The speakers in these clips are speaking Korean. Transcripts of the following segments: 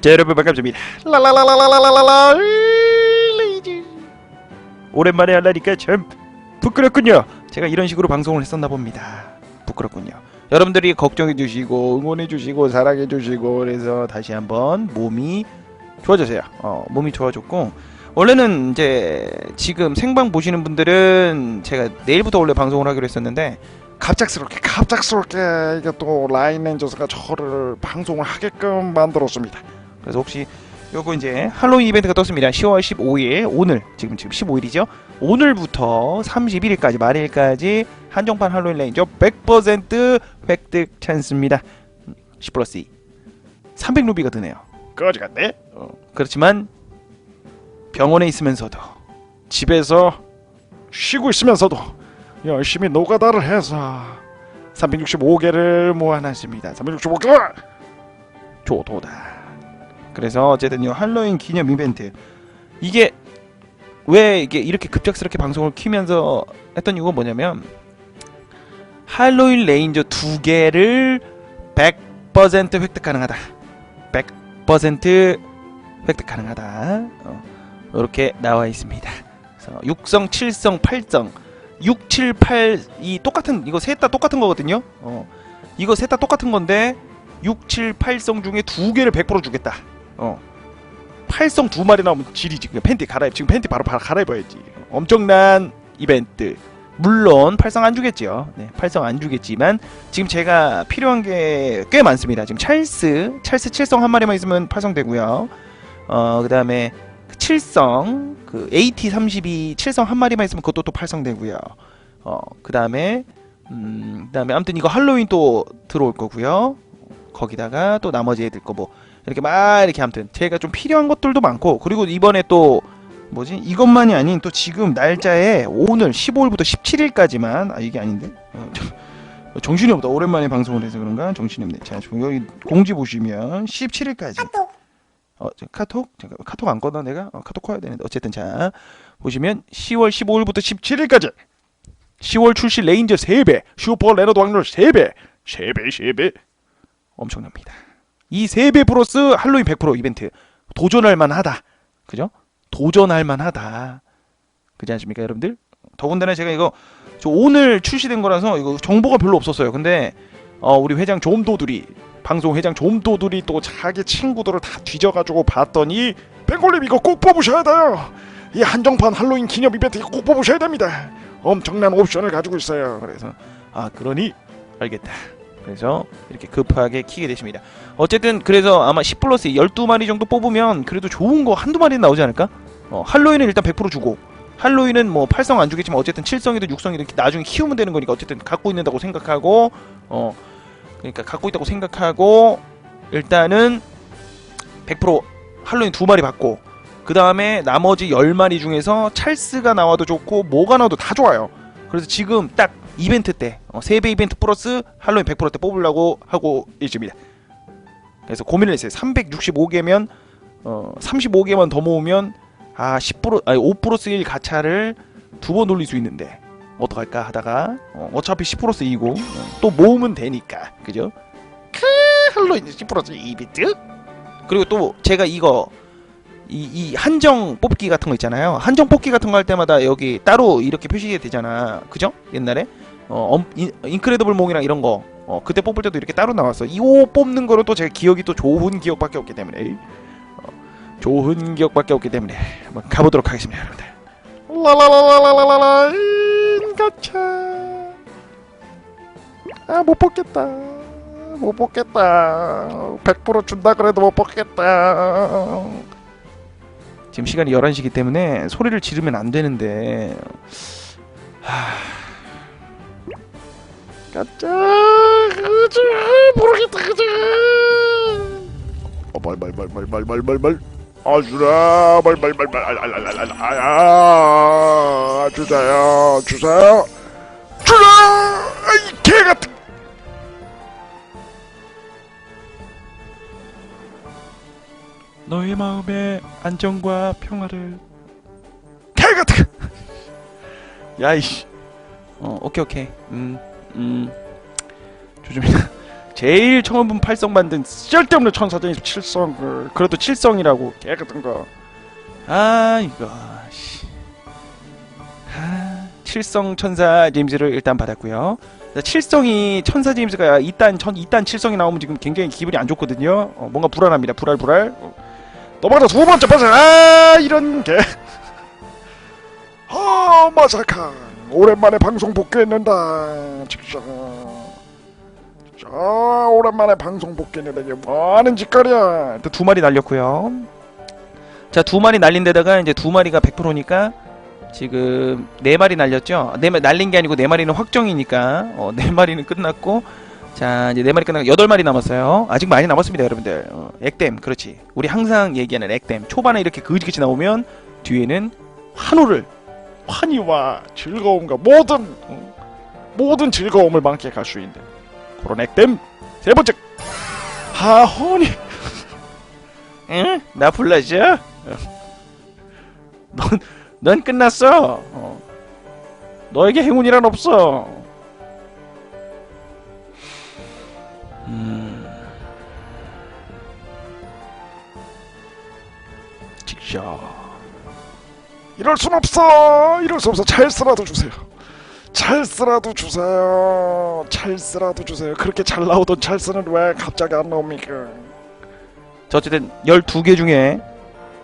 자 여러분 반갑습니다 라라라라라라라라 오랜만에 하려니까 참 부끄럽군요 제가 이런 식으로 방송을 했었나 봅니다 부끄럽군요 여러분들이 걱정해 주시고 응원해 주시고 사랑해 주시고 그래서 다시 한번 몸이 좋아졌어요 어 몸이 좋아졌고 원래는 이제 지금 생방 보시는 분들은 제가 내일부터 원래 방송을 하기로 했었는데 갑작스럽게 갑작스럽게 이게 또 라인 렌저스가 저를 방송을 하게끔 만들었습니다. 그래서 혹시 요거 이제 할로윈 이벤트가 떴습니다. 10월 15일 오늘 지금 지금 15일이죠. 오늘부터 31일까지 말일까지 한정판 할로윈 레인저 100% 획득 찬스입니다. 10 플러스 2 300루비가 드네요. 거지 같네. 어, 그렇지만 병원에 있으면서도 집에서 쉬고 있으면서도 열심히 노가다를 해서 365개를 모아놨습니다. 365개. 조도다. 그래서 어쨌든 이 할로윈 기념 이벤트 이게 왜 이게 이렇게 급작스럽게 방송을 키면서 했던 이유가 뭐냐면 할로윈 레인저 두 개를 100% 획득 가능하다. 100% 획득 가능하다. 어, 이렇게 나와 있습니다. 그래서 6성, 7성, 8성, 6, 7, 8 이 똑같은 이거 셋 다 똑같은 거거든요. 어, 이거 셋 다 똑같은 건데 6, 7, 8성 중에 두 개를 100% 주겠다. 어. 8성 두 마리 나오면 지리지. 그냥 팬티 갈아입. 지금 팬티 바로 갈아입어야지. 엄청난 이벤트. 물론 8성 안 주겠죠. 네, 8성 안 주겠지만 지금 제가 필요한 게 꽤 많습니다. 지금 찰스, 찰스 7성 한 마리만 있으면 8성 되고요. 어, 그다음에 7성 그 AT32 7성 한 마리만 있으면 그것도 또 8성 되고요. 어, 그다음에 음, 그다음에 아무튼 이거 할로윈 또 들어올 거고요. 거기다가 또 나머지 애들 거뭐 이렇게 막 이렇게 아무튼 제가 좀 필요한 것들도 많고 그리고 이번에 또 뭐지? 이것만이 아닌 또 지금 날짜에 오늘 15일부터 17일까지만 아 이게 아닌데? 어, 저- 정신이 없다. 오랜만에 방송을 해서 그런가? 정신이 없네. 자 지금 여기 공지 보시면 17일까지. 어 저, 카톡? 잠깐 카톡 안 꺼나 내가? 어, 카톡 꺼야 되는데. 어쨌든 자 보시면 10월 15일부터 17일까지. 10월 출시 레인저 3배 슈퍼 레너드 확률 3배 3배 3배. 엄청납니다. 이 3배 플러스 할로윈 100% 이벤트 도전할 만하다. 그죠? 도전할 만하다. 그지 않습니까, 여러분들? 더군다나 제가 이거 저 오늘 출시된 거라서 이거 정보가 별로 없었어요. 근데 어, 우리 회장 좀도들이 방송 회장 좀도들이 또 자기 친구들을 다 뒤져가지고 봤더니 뱅골님 이거 꼭 뽑으셔야 돼요. 이 한정판 할로윈 기념 이벤트 이거 꼭 뽑으셔야 됩니다. 엄청난 옵션을 가지고 있어요. 그래서 아 그러니 알겠다. 그래서 이렇게 급하게 키게 되십니다. 어쨌든 그래서 아마 10 플러스 12마리 정도 뽑으면 그래도 좋은 거 한두 마리 나오지 않을까? 어, 할로윈은 일단 100% 주고 할로윈은 뭐 8성 안 주겠지만 어쨌든 7성이든 6성이든 나중에 키우면 되는 거니까 어쨌든 갖고 있는다고 생각하고 어 그러니까 갖고 있다고 생각하고 일단은 100% 할로윈 두 마리 받고 그 다음에 나머지 10마리 중에서 찰스가 나와도 좋고 뭐가 나와도 다 좋아요. 그래서 지금 딱 이벤트 때 어, 3배 이벤트 플러스 할로윈 100%때 뽑으려고 하고 있습니다. 그래서 고민을 했어요. 365개면 어 35개만 더 모으면 아 10% 아니 5 플러스 1 가차를 두 번 돌릴 수 있는데 어떡할까 하다가 어, 어차피 10 플러스 2고 어, 또 모으면 되니까 그죠? 크 할로윈 10 플러스 2 이벤트 그리고 또 제가 이거 이, 이 한정 뽑기 같은 거 있잖아요. 한정 뽑기 같은 거 할 때마다 여기 따로 이렇게 표시가 되잖아. 그죠? 옛날에 어 엄, 인, 인크레더블 몽이랑 이런 거 어, 그때 뽑을 때도 이렇게 따로 나왔어. 이거 뽑는 거로 또 제가 기억이 또 좋은 기억밖에 없기 때문에 어, 좋은 기억밖에 없기 때문에 한번 가보도록 하겠습니다, 여러분들. 라라라라라라라 인가차. 아못 뽑겠다. 못 뽑겠다. 100% 준다 그래도 못 뽑겠다. 지금 시간이 11시기 때문에 소리를 지르면 안 되는데 가자. 가자. 모르겠다. 가자. 어, 말말말말말말말말. 아 주라 말말말말 아 주자요 주자요 주라 너의 마음에 안정과 평화를 개 같은 야이씨 어 오케이 오케이 음음 조좀 제일 처음 본 팔성 만든 쓸데없는 천사전이 칠성 그, 그래도 칠성이라고 개 같은 거. 아 이거 씨. 아, 칠성 천사 제임스를 일단 받았고요. 자, 칠성이 천사 제임스가 이딴 천 이딴 칠성이 나오면 지금 굉장히 기분이 안 좋거든요. 어, 뭔가 불안합니다. 불알 불알. 어, 넘어가자 두 번째 파아 이런 게. 아 마사카 오랜만에 방송 복귀했는다. 직접. 자 오랜만에 방송 복귀했는데 이게 뭐하는 짓거리야. 일단 두 마리 날렸고요. 자, 두 마리 날린 데다가 이제 두 마리가 100%니까 지금 네 마리 날렸죠. 네 마리 날린 게 아니고 네 마리는 확정이니까 어, 네 마리는 끝났고 자, 이제 네 마리 끝나고 여덟 마리 남았어요. 아직 많이 남았습니다, 여러분들. 어, 액땜, 그렇지. 우리 항상 얘기하는 액땜. 초반에 이렇게 그지같이 나오면 뒤에는 환호를 환희와 즐거움과 모든 어, 모든 즐거움을 만끽할 수 있는 그런 액땜 세 번째 하헌이 응? 나 불러줘? 어. 넌, 넌 끝났어. 어. 너에게 행운이란 없어. 직접. 이럴 순 없어 이럴 수 없어 찰스라도 주세요 찰스라도 주세요 찰스라도 주세요 그렇게 잘 나오던 찰스는 왜 갑자기 안 나옵니까 자, 어쨌든 12개 중에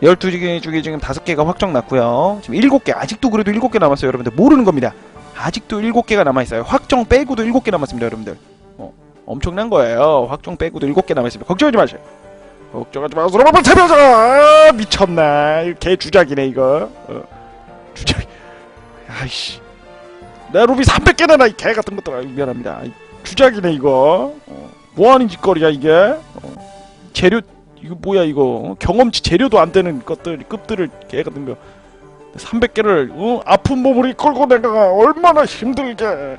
12개 중에 지금 5개가 확정 났고요. 지금 7개 아직도 그래도 7개 남았어요, 여러분들. 모르는 겁니다. 아직도 7개가 남아 있어요. 확정 빼고도 7개 남았습니다, 여러분들. 어, 엄청난 거예요. 확정 빼고도 7개 남아 있습니다. 걱정하지 마세요. 걱정하지 한번 태벼자 아, 미쳤나 개 주작이네 이거. 어. 주작 아이씨. 내 루비 300개나 나이 개 같은 것들 아이, 미안합니다. 아이, 주작이네 이거. 어. 뭐하는 짓거리야 이게? 어. 재료 이거 뭐야 이거? 어? 경험치 재료도 안 되는 것들 급들을 개 같은 거. 300개를 어? 아픈 몸을 이끌고 내가 얼마나 힘들게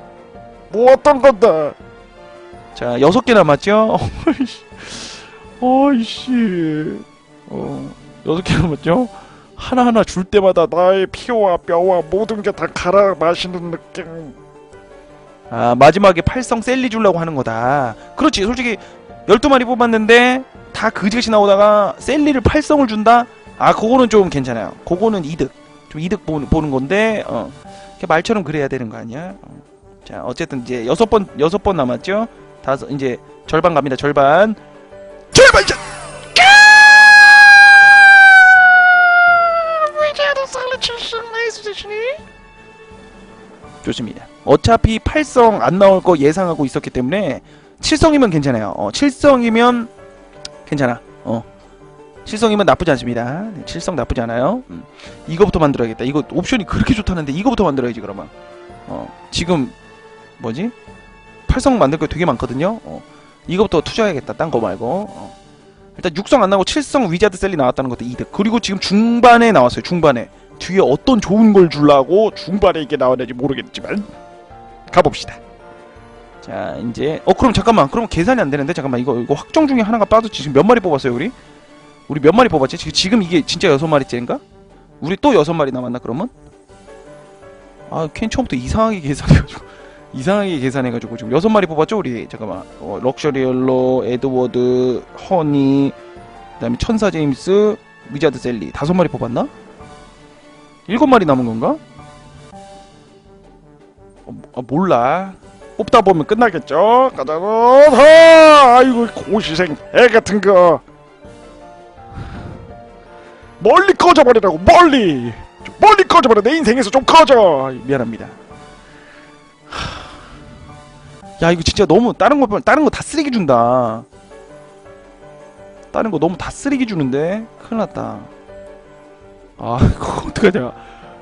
모았던 건데. 자 여섯 개 남았죠 어이씨. 어 여섯 개 남았죠? 하나하나 줄 때마다 나의 피와 뼈와 모든 게 다 갈아 마시는 느낌. 아 마지막에 팔성 셀리 주려고 하는 거다. 그렇지 솔직히 12마리 뽑았는데 다 그지같이 나오다가 셀리를 팔성을 준다? 아 그거는 좀 괜찮아요. 그거는 이득. 좀 이득 보는, 보는 건데 어 말처럼 그래야 되는 거 아니야? 어. 자 어쨌든 이제 여섯 번 여섯 번 남았죠? 다섯 이제 절반 갑니다 절반 제발 이제 좋습니다. 어차피 8성 안 나올 거 예상하고 있었기 때문에 7성이면 괜찮아요. 어, 7성이면 괜찮아. 어. 7성이면 나쁘지 않습니다. 네, 7성 나쁘지 않아요. 음. 이거부터 만들어야겠다. 이거 옵션이 그렇게 좋다는데 이거부터 만들어야지 그러면. 어. 지금 뭐지? 8성 만들 거 되게 많거든요. 어. 이거부터 투자해야겠다. 딴 거 말고. 어. 일단 6성 안 나오고 7성 위자드 셀이 나왔다는 것도 이득. 그리고 지금 중반에 나왔어요. 중반에. 뒤에 어떤 좋은 걸 주려고 중반에 이게 나왔는지 모르겠지만 가봅시다. 자 이제 어 그럼 잠깐만 그럼 계산이 안 되는데 잠깐만 이거 이거 확정 중에 하나가 빠졌지 지금 몇 마리 뽑았어요 우리? 우리 몇 마리 뽑았지? 지금 지금 이게 진짜 여섯 마리째인가? 우리 또 여섯 마리 남았나 그러면? 아캔 처음부터 이상하게 계산해가지고 이상하게 계산해가지고 지금 여섯 마리 뽑았죠 우리? 잠깐만. 어, 럭셔리 옐로 에드워드 허니 그다음에 천사 제임스 위자드 셀리. 다섯 마리 뽑았나? 일곱 마리 남은 건가? 어, 아, 몰라. 뽑다 보면 끝나겠죠? 가자고. 다 아이고 고시생 애 같은 거. 멀리 꺼져버리라고 멀리! 좀 멀리 꺼져버려. 내 인생에서 좀 꺼져. 아, 미안합니다. 야 이거 진짜 너무 다른 거 다른 거 다 쓰레기 준다. 다른 거 너무 다 쓰레기 주는데 큰일 났다. 아 이거 어떡하냐?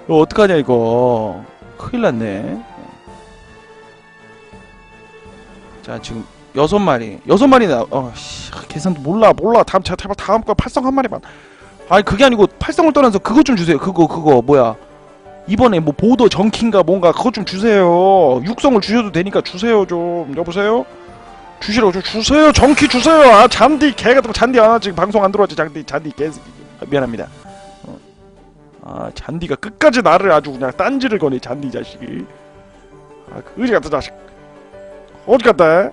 이거 어떡하냐 이거 큰일 났네. 자 지금 여섯 마리 여섯 마리 나. 어씨 계산도 몰라 몰라 다음 차 다음 다음 거 팔성 한 마리만. 아니 그게 아니고 팔성을 떠나서 그거 좀 주세요. 그거 그거 뭐야? 이번에 뭐 보더 정킹가 뭔가 그거 좀 주세요. 육성을 주셔도 되니까 주세요 좀. 여보세요? 주시라고 좀 주세요. 정키 주세요. 아 잔디 개 같은 거 잔디 안 하지 방송 안 들어왔지 잔디 잔디 개 아, 미안합니다. 어. 아 잔디가 끝까지 나를 아주 그냥 딴지를 거네 잔디 자식이. 아 그지 같은 자식. 어디 갔다?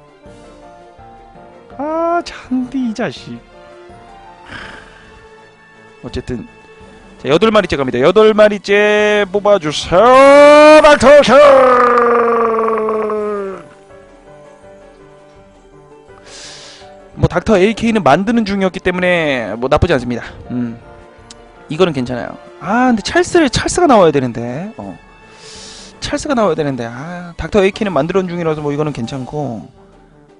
아 잔디 이 자식 어쨌든 자 여덟 마리째 갑니다. 여덟 마리째 뽑아주세요. 닥터쇼 뭐 닥터 AK는 만드는 중이었기 때문에 뭐 나쁘지 않습니다. 음. 이거는 괜찮아요. 아 근데 찰스를 찰스가 나와야 되는데. 어. 찰스가 나와야 되는데. 아 닥터 AK는 만드는 중이라서 뭐 이거는 괜찮고.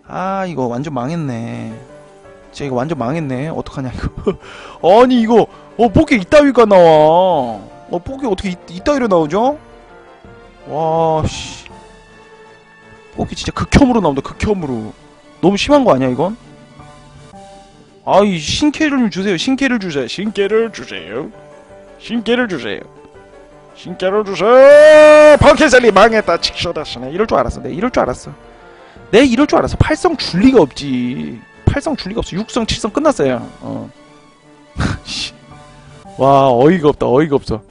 아 이거 완전 망했네 진짜 이거 완전 망했네. 어떡하냐 이거. 아니 이거 어 뽑기 이따위가 나와. 어 뽑기 어떻게 이, 이따위로 나오죠? 와씨. 뽑기 진짜 극혐으로 나온다 극혐으로. 너무 심한 거 아니야 이건? 아이 신캐를 좀 주세요 신캐를 주세요. 신께를 주세요. 신께를 주세요. 신께를 주세요! 펑키셀리 망했다 칙쇼다시네. 이럴 줄 알았어. 내 이럴 줄 알았어. 내 이럴 줄 알았어. 팔성 줄 리가 없지. 팔성 줄 리가 없어. 육성, 칠성 끝났어요. 어. 씨. 와 어이가 없다. 어이가 없어.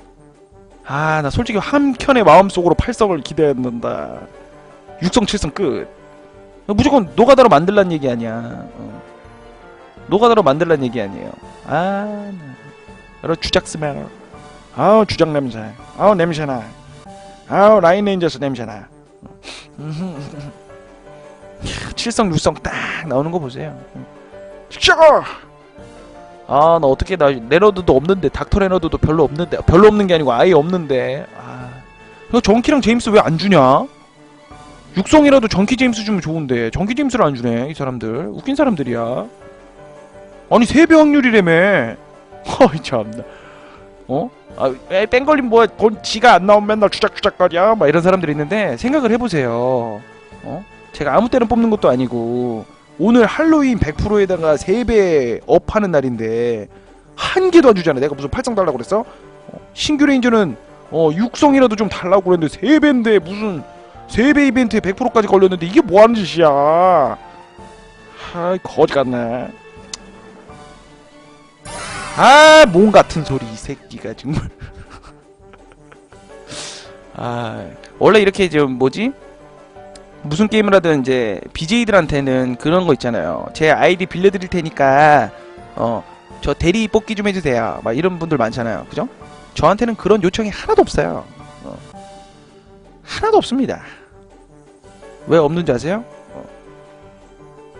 아 나 솔직히 한켠의 마음속으로 팔성을 기대했는다. 육성, 칠성 끝. 무조건 노가다로 만들란 얘기 아니야. 어. 노가다로 만들란 얘기 아니에요. 아, 나. 여러 주작 스멜. 아우 주장 냄새 아우 냄새나 아우 라인 레인저스 냄새나 칠성, 육성 딱 나오는 거 보세요. 칙쇼 아나 어떻게 나 레너드도 없는데 닥터 레너드도 별로 없는데 별로 없는 게 아니고 아예 없는데. 아. 이거 정키랑 제임스 왜 안 주냐? 육성이라도 정키 제임스 주면 좋은데 정키 제임스를 안 주네 이 사람들. 웃긴 사람들이야. 아니 세배 확률이라며 어이 참나. 어? 아 에이, 뺑걸림 뭐야? 돈 지가 안 나오면 맨날 주작주작거려? 막 이런 사람들이 있는데 생각을 해보세요. 어? 제가 아무 때나 뽑는 것도 아니고 오늘 할로윈 100%에다가 3배 업하는 날인데 한 개도 안 주잖아. 내가 무슨 팔성 달라고 그랬어? 어, 신규 레인저는 어 육성이라도 좀 달라고 그랬는데 3배인데 무슨 3배 이벤트에 100%까지 걸렸는데 이게 뭐 하는 짓이야? 아, 거지 같네. 아, 몸 같은 소리 이 새끼가 정말. 아, 원래 이렇게 좀 뭐지? 무슨 게임을 하든 이제 BJ들한테는 그런 거 있잖아요. 제 아이디 빌려드릴 테니까 어 저 대리 뽑기 좀 해주세요. 막 이런 분들 많잖아요. 그죠? 저한테는 그런 요청이 하나도 없어요. 어. 하나도 없습니다. 왜 없는지 아세요?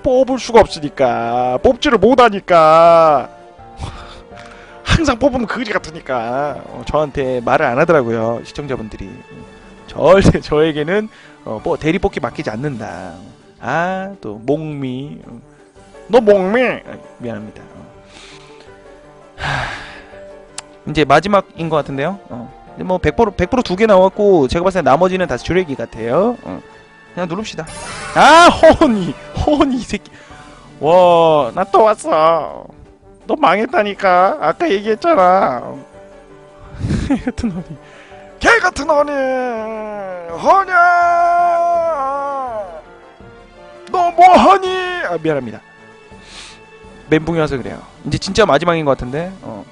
뽑을 수가 없으니까 뽑지를 못하니까 항상 뽑으면 거지 같으니까 어, 저한테 말을 안 하더라고요. 시청자분들이 절대 저에게는 어, 뭐 대리 뽑기 맡기지 않는다. 아 또 목미 어, 너 목매 아, 미안합니다. 어. 하... 이제 마지막인 것 같은데요. 어. 뭐 100% 100%두 개 나왔고 제가 봤을 때 나머지는 다 주레기 같아요. 어. 그냥 누릅시다. 아 허니 허니 이 새끼. 와 나 또 왔어 너 망했다니까 아까 얘기했잖아 같은 허니. 개 같은 허니 허냐 뭐하니 아 미안합니다. 멘붕이 와서 그래요. 이제 진짜 마지막인 것 같은데. 어.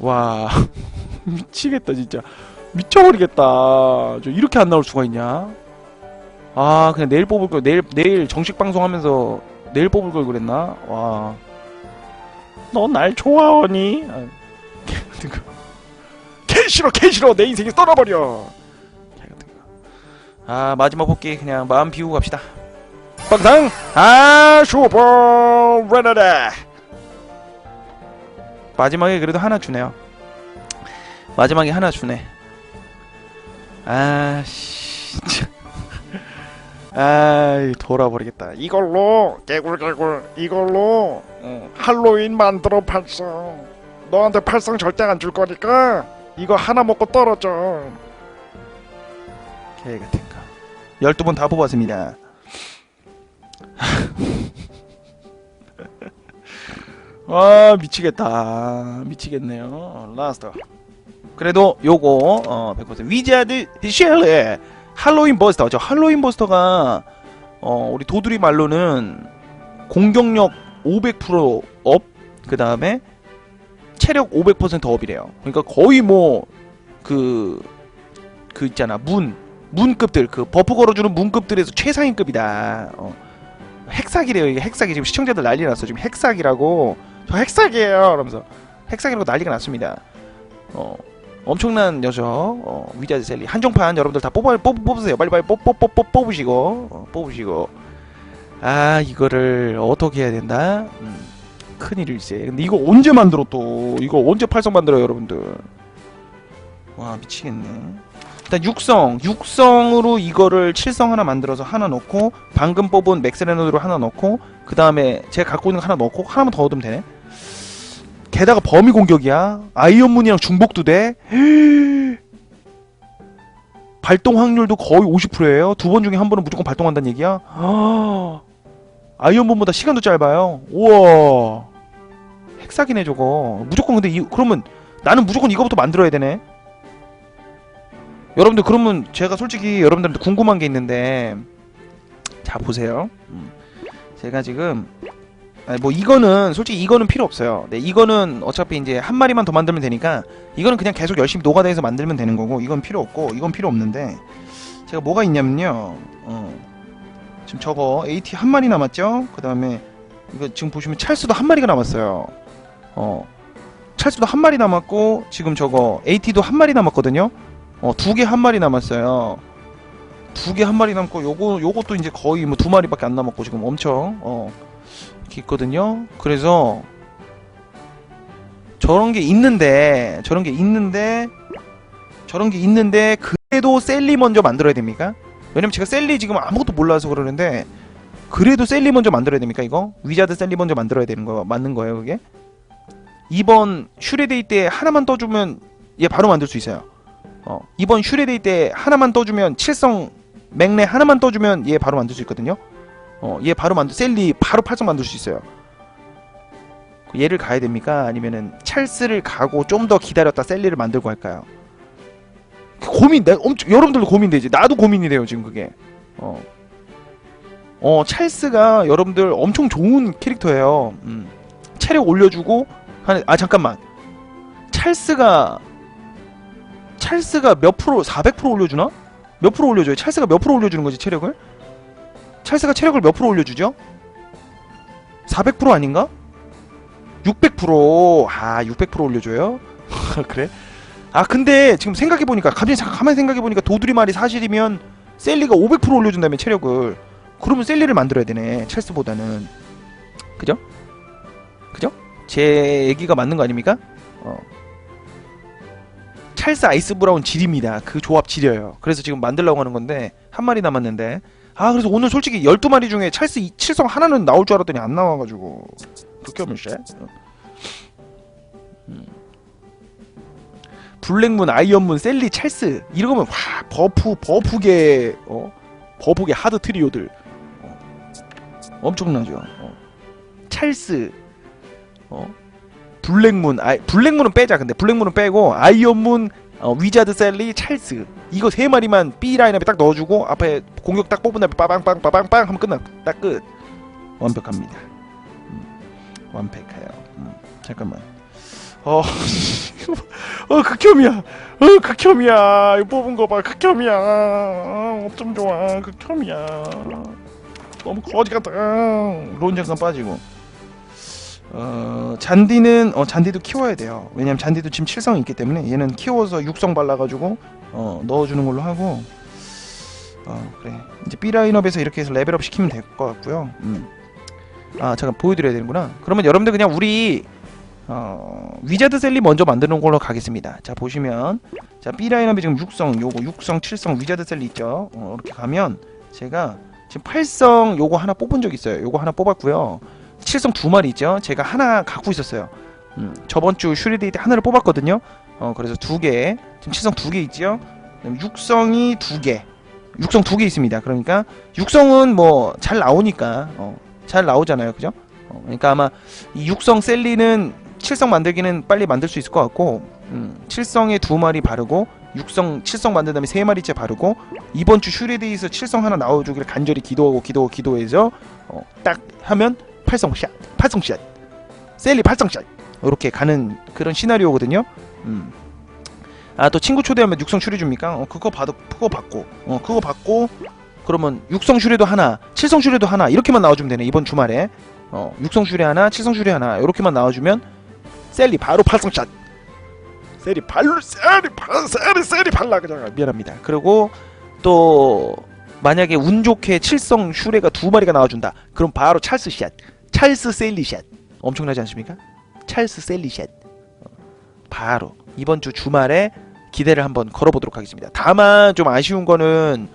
와 미치겠다 진짜 미쳐버리겠다. 저 이렇게 안 나올 수가 있냐? 아 그냥 내일 뽑을 걸 내일 내일 정식 방송하면서 내일 뽑을 걸 그랬나? 와. 너 날 좋아하니 아. 개 싫어 개 싫어 내 인생이 거. 아 마지막 뽑기 그냥 마음 비우고 갑시다. 빵상 아 슈퍼 레나다 마지막에 그래도 하나 주네요. 마지막에 하나 주네. 아, 씨. 진짜. 아, 돌아버리겠다. 이 이걸로 개굴 개굴 이걸로 어, 할로윈 만들어 팔성 너한테 팔성 절대 안 줄 거니까 이거 하나 먹고 떨어져 개 같은 거. 12번 다 뽑았습니다. 아, 미치겠다. 미치겠네요. 라스트. 그래도 요거 어, 100% 위자드 쉘의 할로윈 버스터. 저 할로윈 버스터가 어, 우리 도두리 말로는 공격력 500% 업, 그 다음에 체력 500% 업이래요. 그러니까 거의 뭐 그그 있잖아 문 문급들 그 버프 걸어주는 문급들에서 최상위급이다. 어. 핵사기래요. 이게 핵사기. 지금 시청자들 난리 났어. 지금 핵사기라고. 저 핵사기예요. 이러면서. 핵사기라고 난리가 났습니다. 어 엄청난 녀석. 어, 위자드 셀리. 한정판 여러분들 다 뽑아 뽑, 뽑으세요. 빨리 빨리 뽑, 뽑, 뽑, 뽑, 뽑으시고. 어, 뽑으시고. 아 이거를 어떻게 해야 된다? 음, 큰일일세. 근데 이거 언제 만들어 또? 이거 언제 팔성 만들어요 여러분들? 와 미치겠네 일단 육성 육성으로 이거를 칠성 하나 만들어서 하나 넣고 방금 뽑은 맥스레노드로 하나 넣고 그 다음에 제가 갖고 있는 거 하나 넣고 하나만 더 얻으면 되네. 게다가 범위 공격이야. 아이언문이랑 중복도 돼. 발동 확률도 거의 50%예요. 두 번 중에 한 번은 무조건 발동한다는 얘기야? 아, 아이언문보다 시간도 짧아요. 우와. 핵사기네 저거. 무조건 근데 이 그러면 나는 무조건 이거부터 만들어야 되네 여러분들 그러면 제가 솔직히 여러분들한테 궁금한 게 있는데 자 보세요. 음. 제가 지금 아니, 뭐 이거는 솔직히 이거는 필요 없어요. 네 이거는 어차피 이제 한 마리만 더 만들면 되니까 이거는 그냥 계속 열심히 노가다해서 만들면 되는 거고 이건 필요 없고 이건 필요 없는데 제가 뭐가 있냐면요. 어. 지금 저거 AT 한 마리 남았죠? 그 다음에 이거 지금 보시면 찰스도 한 마리가 남았어요. 어 찰스도 한 마리 남았고 지금 저거 AT도 한 마리 남았거든요 어, 두 개 한 마리 남았어요. 두 개 한 마리 남고 요거 요것도 이제 거의 뭐 두 마리밖에 안 남았고 지금 엄청 어 이렇게 있거든요. 그래서 저런 게 있는데 저런 게 있는데 저런 게 있는데 그래도 셀리 먼저 만들어야 됩니까? 왜냐면 제가 셀리 지금 아무것도 몰라서 그러는데 그래도 셀리 먼저 만들어야 됩니까 이거? 위자드 셀리 먼저 만들어야 되는 거 맞는 거예요 그게? 이번 슈레데이 때 하나만 떠주면 얘 바로 만들 수 있어요. 어, 이번 슈레데이 때 하나만 떠주면 칠성 맥레 하나만 떠주면 얘 바로 만들 수 있거든요. 어, 얘 바로 만들 셀리 바로 팔성 만들 수 있어요. 얘를 가야 됩니까? 아니면은 찰스를 가고 좀 더 기다렸다 셀리를 만들고 할까요? 고민, 내 엄청 여러분들도 고민되지. 나도 고민이 돼요 지금 그게. 어, 어 찰스가 여러분들 엄청 좋은 캐릭터예요. 음. 체력 올려주고 한, 아 잠깐만. 찰스가 찰스가 몇 프로 400% 올려주나? 몇 프로 올려줘요? 찰스가 몇 프로 올려주는 거지 체력을? 찰스가 체력을 몇 프로 올려주죠? 400% 아닌가? 600%. 아, 600% 올려줘요? 그래? 아, 근데 지금 생각해보니까, 갑자기 가만히 생각해보니까 도두리 말이 사실이면 셀리가 500% 올려준다며 체력을. 그러면 셀리를 만들어야 되네, 찰스보다는. 그죠? 그죠? 제 얘기가 맞는 거 아닙니까? 어. 찰스 아이스 브라운 질입니다. 그 조합 지려요. 그래서 지금 만들려고 하는 건데 한 마리 남았는데 아 그래서 오늘 솔직히 12마리 중에 찰스 7성 하나는 나올 줄 알았더니 안 나와가지고 극혐을 쎄. 음. 블랙문, 아이언문, 셀리, 찰스 이러면 와 버프 버프계 어 버프계 하드 트리오들 어. 엄청나죠. 어. 찰스 어 블랙문 아 블랙문은 빼자. 근데 블랙문은 빼고 아이언문 어, 위자드 셀리 찰스. 이거 세 마리만 B 라인업에 딱 넣어주고 앞에 공격 딱 뽑은 다음에 빠방빵 빠방빵 하면 끝나. 딱 끝. 완벽합니다. 음, 완벽해요. 음, 잠깐만. 어, 어 극혐이야. 어 극혐이야. 이거 뽑은 거 봐. 극혐이야. 어, 어쩜 좋아. 극혐이야. 너무 거지 같다. 론 잠깐 빠지고 어, 잔디는 어, 잔디도 키워야 돼요. 왜냐면 잔디도 지금 7성이 있기 때문에 얘는 키워서 6성 발라가지고 어, 넣어주는 걸로 하고 어, 그래 이제 B 라인업에서 이렇게 해서 레벨업 시키면 될 것 같고요. 음. 아 잠깐 보여드려야 되는구나. 그러면 여러분들 그냥 우리 어, 위자드 셀리 먼저 만드는 걸로 가겠습니다. 자 보시면 자 B 라인업에 지금 6성 요거 6성 7성 위자드 셀리 있죠. 어, 이렇게 가면 제가 지금 8성 요거 하나 뽑은 적 있어요. 요거 하나 뽑았고요. 칠성 두 마리 있죠. 제가 하나 갖고 있었어요. 음, 저번 주 슈리데이 때 하나를 뽑았거든요. 어, 그래서 두 개. 지금 칠성 두 개 있죠. 육성이 두 개. 육성 두 개 있습니다. 그러니까 육성은 뭐 잘 나오니까 어, 잘 나오잖아요. 그죠? 어, 그러니까 아마 이 육성 셀리는 칠성 만들기는 빨리 만들 수 있을 것 같고 음, 칠성에 두 마리 바르고 육성 칠성 만든 다음에 세 마리째 바르고 이번 주 슈리데이에서 칠성 하나 나와주길 간절히 기도하고 기도하고 기도해서 어, 딱 하면 팔성샷, 팔성샷, 셀리 팔성샷 이렇게 가는 그런 시나리오거든요. 음. 아또 친구 초대하면 육성 추리 줍니까? 어 그거 받 그거 받고 어 그거 받고 그러면 육성 슈레도 하나, 칠성 슈레도 하나 이렇게만 나와주면 되네 이번 주말에. 어, 육성 슈레 하나, 칠성 슈레 하나 이렇게만 나와주면 셀리 바로 팔성샷. 세리 발로 세리 발 세리 세리 발라 그냥 미안합니다. 그리고 또 만약에 운 좋게 칠성 슈레가 두 마리가 나와준다. 그럼 바로 찰스 샷, 찰스 셀리 샷. 엄청나지 않습니까? 찰스 셀리 샷. 어, 바로 이번 주 주말에 기대를 한번 걸어보도록 하겠습니다. 다만 좀 아쉬운 거는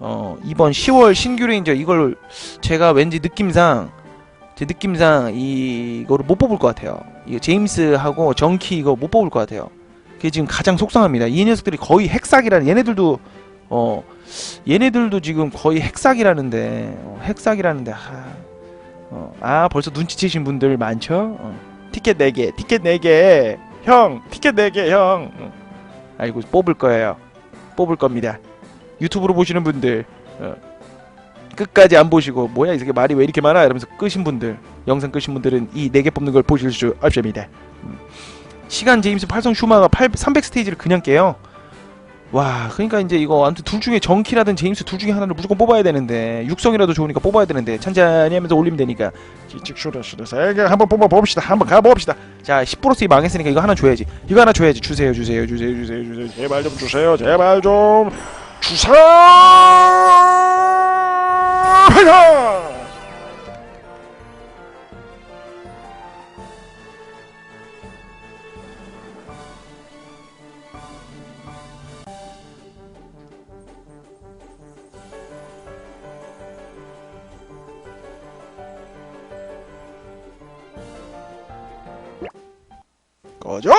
어, 이번 10월 신규 레인저 이걸 제가 왠지 느낌상 제 느낌상 이거를 못 뽑을 것 같아요. 이거 제임스하고 정키 이거 못 뽑을 것 같아요. 그게 지금 가장 속상합니다. 이 녀석들이 거의 핵사기라는 얘네들도 어 얘네들도 지금 거의 핵사기라는데 어, 핵사기라는데 아, 어, 아 벌써 눈치채신 분들 많죠? 어. 티켓 4개 티켓 4개 형 티켓 4개 형 어. 아이고 뽑을 거예요 뽑을 겁니다 유튜브로 보시는 분들 어. 끝까지 안 보시고 뭐야 이 새끼 말이 왜 이렇게 많아 이러면서 끄신 분들 영상 끄신 분들은 이 4개 뽑는 걸 보실 수 없습니다 음. 시간 제임스 팔성 슈마가 8, 300 스테이지를 그냥 깨요 와 그러니까 이제 이거 아무튼 둘 중에 정키라든 제임스 둘 중에 하나를 무조건 뽑아야 되는데 육성이라도 좋으니까 뽑아야 되는데 찬찬히 하면서 올리면 되니까. 세개 한번 뽑아 봅시다. 한번 가 봅시다. 자 10%씩 망했으니까 이거 하나 줘야지. 이거 하나 줘야지. 주세요 주세요 주세요 주세요 주세요. 제발 좀 주세요. 제발 좀 주세요 꺼져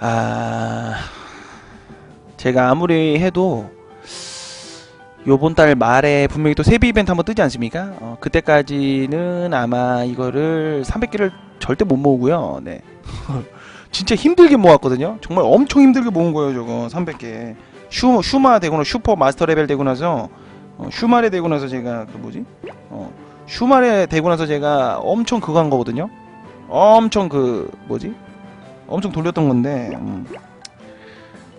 아 제가 아무리 해도 요번 달 말에 분명히 또 세비 이벤트 한번 뜨지 않습니까? 어, 그때까지는 아마 이거를 300개를 절대 못 모으고요. 네. 진짜 힘들게 모았거든요. 정말 엄청 힘들게 모은 거예요, 저거 300개. 슈 슈마 되고 나 슈퍼 마스터 레벨 되고 나서 어, 슈마레 되고 나서 제가 그 뭐지? 어, 슈마레 되고 나서 제가 엄청 그거 한 거거든요. 엄청 그 뭐지? 엄청 돌렸던 건데 음.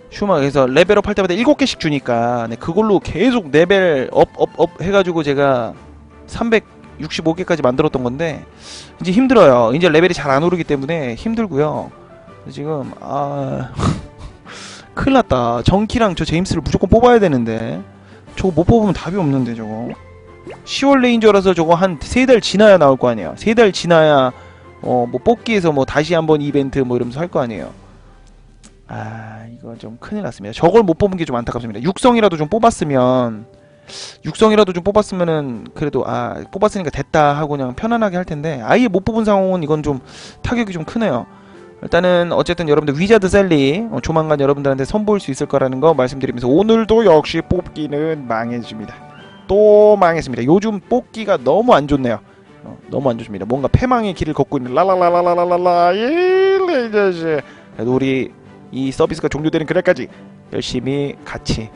슈마 그래서 레벨업 할 때마다 7개씩 주니까 네, 그걸로 계속 레벨 업 업 업 해가지고 제가 365개까지 만들었던 건데 이제 힘들어요 이제 레벨이 잘 안 오르기 때문에 힘들고요 지금 아 큰일 났다 정키랑 저 제임스를 무조건 뽑아야 되는데 저거 못 뽑으면 답이 없는데 저거 10월 레인저라서 저거 한 세 달 지나야 나올 거 아니에요 세 달 지나야 어 뭐 뽑기에서 뭐 다시 한번 이벤트 뭐 이러면서 할 거 아니에요. 아 이거 좀 큰일 났습니다. 저걸 못 뽑은 게 좀 안타깝습니다. 육성이라도 좀 뽑았으면 육성이라도 좀 뽑았으면은 그래도 아 뽑았으니까 됐다 하고 그냥 편안하게 할 텐데 아예 못 뽑은 상황은 이건 좀 타격이 좀 크네요. 일단은 어쨌든 여러분들 위자드 셀리 어, 조만간 여러분들한테 선보일 수 있을 거라는 거 말씀드리면서 오늘도 역시 뽑기는 망해집니다. 또 망했습니다. 요즘 뽑기가 너무 안 좋네요. 어, 너무 안 좋습니다. 뭔가 패망의 길을 걷고 있는 라라라라라라라 일레이저씨 그래도 우리 이 서비스가 종료되는 그날까지 열심히 같이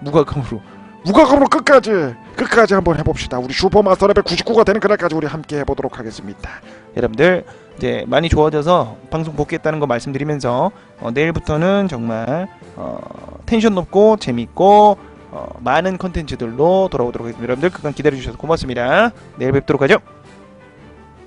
무과금으로 무과금으로 끝까지 끝까지 한번 해봅시다 우리 슈퍼마스터 레벨 99가 되는 그날까지 우리 함께 해보도록 하겠습니다 여러분들 이제 많이 좋아져서 방송 복귀했다는 거 말씀드리면서 어, 내일부터는 정말 어, 텐션 높고 재밌고 어, 많은 컨텐츠들로 돌아오도록 하겠습니다. 여러분들 그간 기다려 주셔서 고맙습니다. 내일 뵙도록 하죠.